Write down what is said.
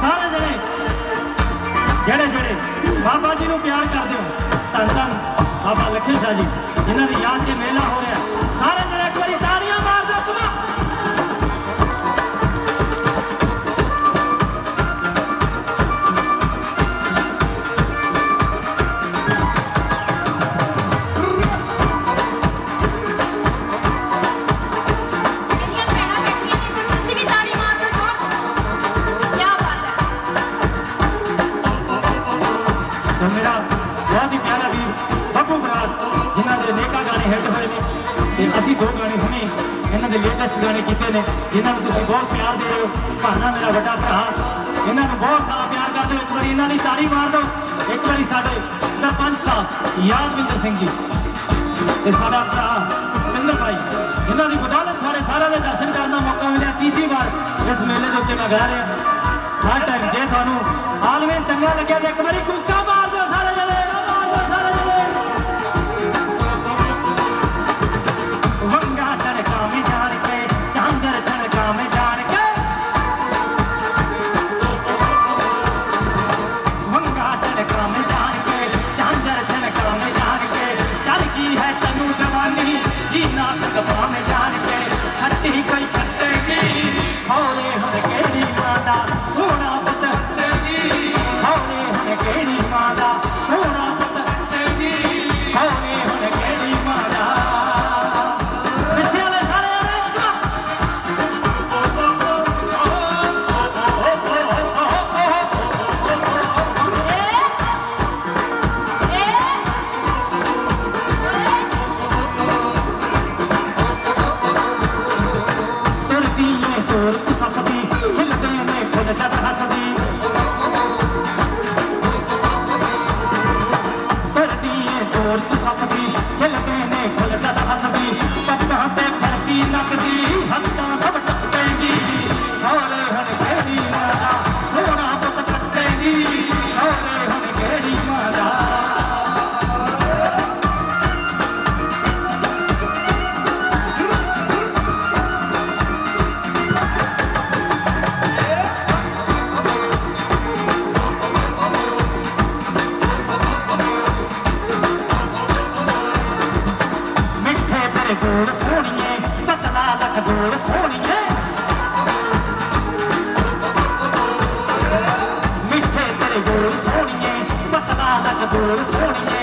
ਸਾਰੇ ਜਣੇ। ਜਿਹੜੇ ਜਿਹੜੇ। ਬਾਬਾ ਜੀ ਨੂੰ ਪਿਆਰ ਕਰਦੇ ਹੋ। ਧੰਨ ਧੰਨ। ਬਾਬਾ ਲਖਨ ਸ਼ਾਹ ਜੀ, ਜਿਨ੍ਹਾਂ ਦੀ ਯਾਦ 'ਚ ਮੇਲਾ ਹੋ ਰਿਹਾ। ਹੈ ਮੇਰਾ ਬਹੁਤ ਹੀ ਪਿਆਰਾ ਵੀਰ ਬੱਬੂ ਬਰਾੜ, ਜਿਨ੍ਹਾਂ ਦੇ ਨੇਕਾ ਗਾਣੇ ਹਿੱਟ ਹੋਏ ਨੇ ਤੇ ਅਸੀਂ ਦੋ ਗਾਣੇ ਹੁਣੇ ਇਹਨਾਂ ਦੇ ਲੇਟੈਸਟ ਗਾਣੇ ਕੀਤੇ ਨੇ, ਜਿਨ੍ਹਾਂ ਨੂੰ ਤੁਸੀਂ ਬਹੁਤ ਪਿਆਰ ਦੇ ਰਹੇ ਹੋ। ਭਾਨਾ ਮੇਰਾ ਵੱਡਾ ਭਰਾ, ਇਹਨਾਂ ਨੂੰ ਬਹੁਤ ਸਾਰਾ ਪਿਆਰ ਕਰਦੇ ਹੋ। ਇੱਕ ਵਾਰੀ ਇਹਨਾਂ ਦੀ ਤਾੜੀ ਮਾਰ ਦਿਓ। ਇੱਕ ਵਾਰੀ ਸਾਡੇ ਸਰਪੰਚ ਸਾਹਿਬ, ਯਾਦਵਿੰਦਰ ਸਿੰਘ ਜੀ ਤੇ ਸਾਡਾ ਭਰਾ ਪਿੰਦਰ ਭਾਈ ਇਹਨਾਂ ਦੀ ਬਦੌਲਤ ਸਾਡੇ ਸਾਰਿਆਂ ਦੇ ਦਰਸ਼ਨ ਕਰਨ ਦਾ ਮੌਕਾ ਮਿਲਿਆ ਤੀਜੀ ਵਾਰ ਇਸ ਮੇਲੇ ਦੇ ਉੱਤੇ ਮੈਂ ਗਾ ਰਿਹਾ। ਹਰ ਟਾਈਮ ਜੇ ਤੁਹਾਨੂੰ ਆਲਵੇਂ ਚੰਗਾ ਲੱਗਿਆ ਤੇ ਇੱਕ ਵਾਰੀ ਕੁੱਕਾ Medina, the promise. ਖਿਲਦੇ ਨੇ ਖੁੱਲਦਾ ਹੱਸਦੀ ਪੱਟਾਂ ਤੇ ਫਰਕੀ ਨੱਚਦੀ। ਦੇ ਗੋਲ ਸੋਹਣੀਏ ਬਤਲਾ ਤੱਕ ਗੋਲ ਸੋਹਣੀਏ। ਮਿੱਠੇ ਤੇਰੇ ਗੋਲ ਸੋਹਣੀਏ ਬਤਲਾ ਤੱਕ ਗੋਲ ਸੋਹਣੀਏ।